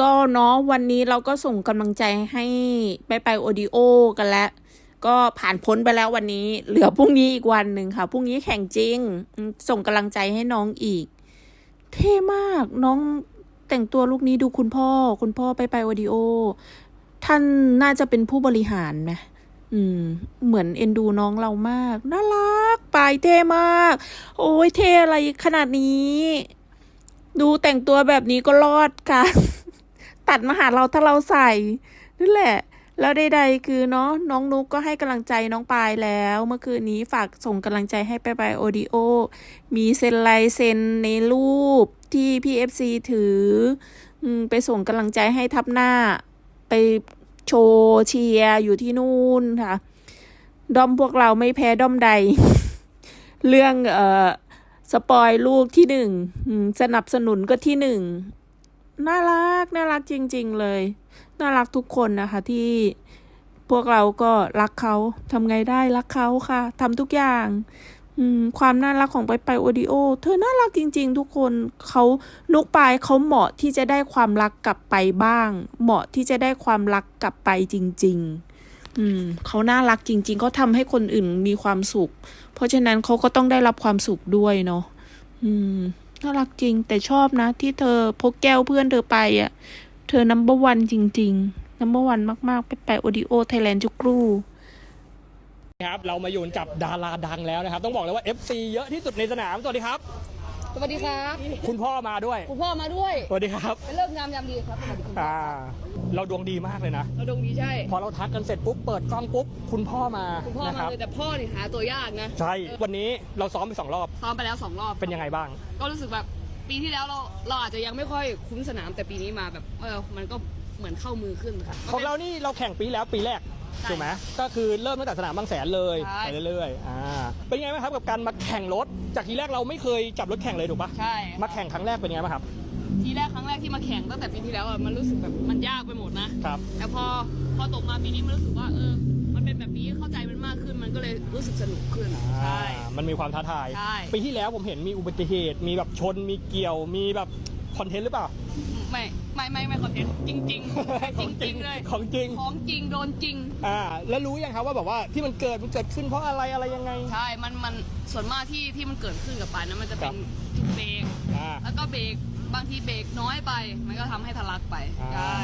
ก็เนาะวันนี้เราก็ส่งกำลังใจให้ไปไปโอดิโอกันแล้ว ก็ผ่านพ้นไปแล้ววันนี้ เหลือพรุ่งนี้อีกวันหนึ่งค่ะพรุ่งนี้แข่งจริง ส่งกำลังใจให้น้องอีก เท่มากน้องแต่งตัวลูกนี้ดูคุณพ่อ คุณพ่อไปไปโอดิโอ ท่านน่าจะเป็นผู้บริหารไหมอืม เหมือนเอ็นดูน้องเรามากน่ารักปายเท่มาก โอ้ยเท่อะไรขนาดนี้ ดูแต่งตัวแบบนี้ก็รอดค่ะ ตัดมาหาเราถ้าเราใส่นั่นแหละ แล้วใดๆคือเนาะน้องนุกก็ให้กำลังใจน้องปายแล้ว เมื่อคืนนี้ฝากส่งกำลังใจให้ไปไปโอดิโอ มีเซ็นลายเซ็นในรูปที่พี่เอฟซีถือไปส่งกำลังใจให้ทับหน้า ไปโชว์เชียร์อยู่ที่นู่นค่ะด้อมพวกเราไม่แพ้ด้อมใด เรื่องเอ่อสปอยลูกที่หนึ่งสนับสนุนก็ที่หนึ่ง น่ารักน่ารักจริง ๆ เลย น่ารักทุกคนนะคะที่พวกเราก็รักเขาทำไงได้รักเขาค่ะทำทุกอย่างความน่ารักของไปไปโอดิโอ เธอน่ารักจริง ๆ ทุกคนเขานุกปายเขาเหมาะที่จะได้ความรักกลับไปบ้าง เหมาะที่จะได้ความรักกลับไปจริง ๆ อืมเขาน่ารักจริง ๆเขาทำให้คนอื่นมีความสุข เพราะฉะนั้นเขาก็ต้องได้รับความสุขด้วยเนาะอืม น่ารักจริง แต่ชอบนะ ที่เธอพกแก้วเพื่อนเธอไปอะ เธอนัมเบอร์วันจริงๆนัมเบอร์วันมากๆ ไปไปโอดีโอไทยแลนด์จุกรูครับเรามาอยู่กับดาราดังแล้วนะครับ ต้องบอกเลยว่า FC เยอะที่สุดในสนามสวัสดีครับ สวัสดีครับ คุณพ่อมาด้วย คุณพ่อมาด้วยสวัสดีครับ เป็นเลิกงามยามดีครับสวัสดีคุณพ่ออ่า เราดวงดีมากเลยนะ เราดวงดีใช่ พอเราทักกันเสร็จปุ๊บเปิดกล้องปุ๊บคุณพ่อมาคุณพ่อนะคมารับเลยแต่พ่อเนี่ยหาตัวยากนะใช่ วันนี้เราซ้อมไปสองรอบ ซ้อมไปแล้วสองรอบเป็นยังไงบ้าง ก็รู้สึกแบบปีที่แล้วเราเราอาจจะยังไม่ค่อยคุ้นสนามแต่ปีนี้มาแบบเออมันก็เหมือนเข้ามือขึ้นครับของเรานี่เราแข่งปีแล้วปีแรกใช่ ถูกไหมก็คือเริ่มตั้งแต่สนามบางแสนเลยใช่ ไปเรื่อยๆอ่าเป็นยังไงบ้างครับกับการมาแข่งรถ จากทีแรกเราไม่เคยจับรถแข่งเลยถูกปะใช่มาแข่งครั้งแรกเป็นยังไงบ้างครับทีแรกครั้งแรกที่มาแข่งตั้งแต่ปีที่แล้วอะมันรู้สึกแบบมันยากไปหมดนะ ครับ แต่พอพอตกมาปีนี้มันรู้สึกว่าเออ มันเป็นแบบนี้เข้าใจมันมากขึ้นมันก็เลยรู้สึกสนุกขึ้นใช่ อ่ามันมีความท้าทาย ใช่ ปีที่แล้วผมเห็นมีอุบัติเหตุ มีแบบชน มีเกี่ยว มีแบบคอนเทนต์หรือเปล่า ไม่ ไม่ไม่ไม่คอนเทนต์จริงจริงๆจริงจริงๆเลยของจริง ของจริงโดนจริง อ่า แล้วรู้ยังครับว่าแบบว่าที่มันเกิดมันเกิดขึ้นเพราะอะไรอะไรยังไง ใช่ มันมันส่วนมากที่ที่มันเกิดขึ้นกับปายนะมันจะเป็นครับเบรกอ่า แล้วก็เบรกบางทีเบรกน้อยไป มันก็ทำให้ทะลักไปอ่า ใช่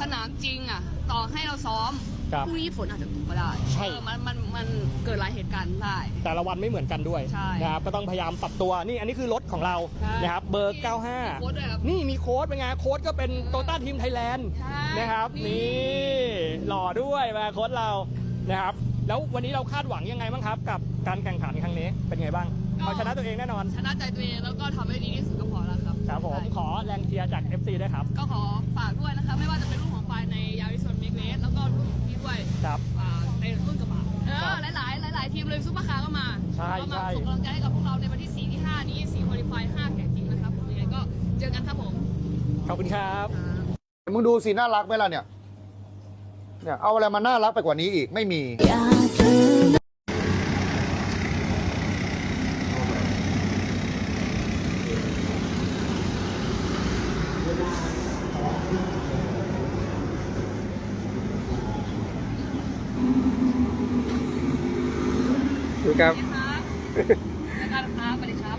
สนามจริงอะ ต่อให้เราซ้อมครับ พรุ่งนี้ฝนอาจจะตกก็ได้ใช่ เออมันมันมันเกิดหลายเหตุการณ์ได้ แต่ละวันไม่เหมือนกันด้วยใช่นะครับก็ต้องพยายามปรับตัวนี่อันนี้คือรถของเราใช่นะครับเบอร์ มีโค้ดด้วยครับ95 นี่มีโค้ดเป็นไงโค้ดก็เป็นโตต้าทีมไทยแลนด์ใช่นะครับนี่ นี่หล่อด้วยมาโค้ดเรานะครับแล้ววันนี้เราคาดหวังยังไงบ้างครับ กับการแข่งขันครั้งนี้เป็นไงบ้างเอาชนะตัวเองแน่นอนชนะใจตัวเองแล้วก็ทำให้ดีที่สุดก็พอแล้วครับครับผมใช่ขอแรงเชียร์จาก FC ด้วยครับ ก็ขอ นของพี่ด้วยครับ อ่าในรุ่นกระบะเอครัอบหลายๆหลายๆทีมเลยซุปเปอร์คาร์ก็มาใช่ก็มาใช่ ส่งกำลังใจให้กับพวกเราในวันที่ 4 ที่ 5 นี้4คุริฟาย5แข่งจริงนะครับผมยังไงก็เจอกันครับผม ขอบคุณครับ มึงดูสิน่ารักไหมล่ะเนี่ย เนี่ย เอาอะไรมาน่ารักไปกว่านี้อีกไม่มีดู ครับเจอกันครับสวัสดีครับ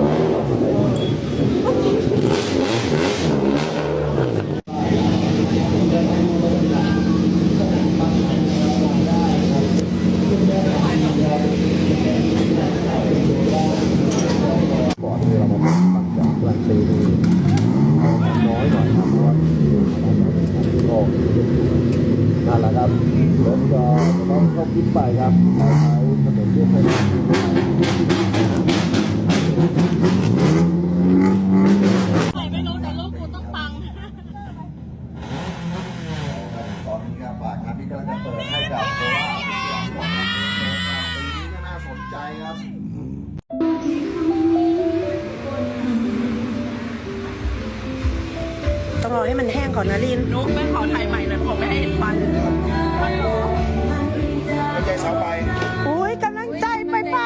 ต้องรอให้มันแห้งก่อนนะลินนุ๊กแม่ขอถ่ายใหม่หน่อยผมไม่ให้เห็นฟันไม่ใจเสาไปอุ้ยกำลังใจไปไป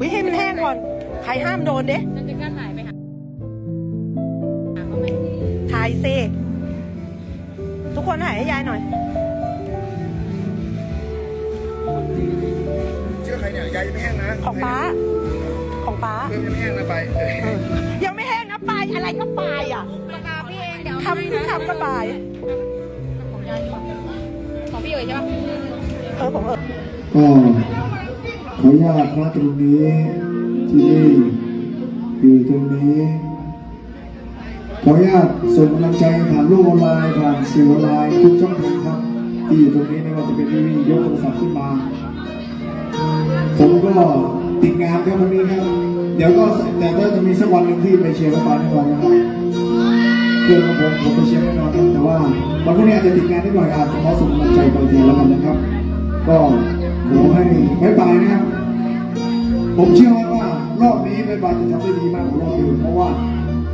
วิให้มันแห้งก่อน ใครห้ามโดนเด้ฉันจะกล้าถ่ายไปหาถ่ายสิทุกคนถ่ายให้ยายหน่อย ยยายยังไม่แห้งนะของป้า ของป้าเพิ่มยังไม่แห้งนะไปเออยังไม่แห้งนะปลายอะไรก็ปลายอะปากกาพี่เองเดี๋ยวทำที่ทำก็ปลายของยายดีกว่าของพี่เอ๋ยใช่ปะเออผมเออก็ขออนุญาตนะตรงนี้ ที่นี่อยู่ตรงนี้ขออนุญาตส่งกำลังใจผ่านโลกออนไลน์ผ่านสื่อออนไลน์ทุกช่องทางครับที่อยู่ตรงนี้ไม่ว่าจะเป็นทีวียกโทรศัพท์ขึ้นมาผม ก็ติดงานครับวันนี้ครับ เดี๋ยวก็แต่ก็จะมีสักวันหนึ่งที่ไปเชียร์บาลแน่นอนนะครับเพื่อนของผมผมไปเชียร์แน่นอนครับแต่ว่าวันพรุ่งนี้อาจจะติดงานนิดหน่อยอาจจะขอส่งกำลังใจไปแทนแล้วกันนะครับ ก็ขอให้บายบายนะครับ ผมเชื่อว่ารอบนี้บายบาจะทำได้ดีมากกว่ารอบอื่นเพราะว่า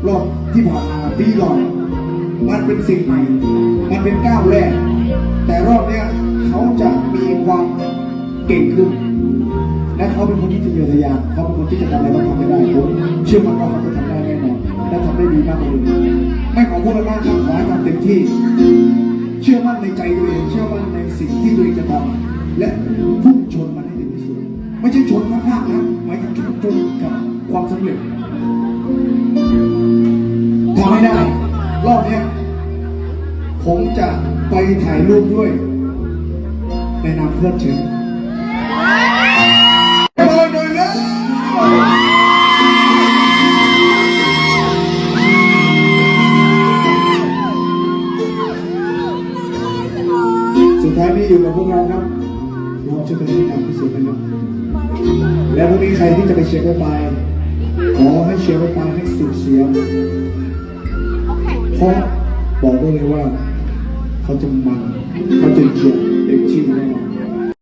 รอบที่ผ่านมาปีก่อนมันเป็นสิ่งใหม่ มันเป็นก้าวแรก แต่รอบเนี้ยเขาจะมีความเก่งขึ้น และเขาเป็นคนที่ทะเยอทะยานเขาเป็นคนที่จะทำอะไรก็ทำไม่ได้ผมเชื่อมั่นว่าเขาจะทำได้แน่นอนและทำได้ดีมากกว่าเดิมไม่ขอพูดอะไรมากครับขอให้ทำเต็มที่ เชื่อมั่นในใจตัวเองเชื่อมั่นในสิ่งที่ตัวเองจะทำและพุ่งชนมันให้ถึงที่สุดไม่ใช่ชนข้างๆนะหมายถึงชนกับความสำเร็จทำให้ได้ รอบนี้ผมจะไปถ่ายรูปด้วยในนามเพื่อนเชิญ สุดท้ายนี้อยู่กับพวกเราครับเราจะเป็นที่นำที่สุดนะครับและพรุ่งนี้ใครที่จะไปเชียร์ไว้ไปขอให้เชียร์ไว้ไปให้สุดเสียงเพราะบอกได้เลยว่า เขาจะมันเขาจะเขียน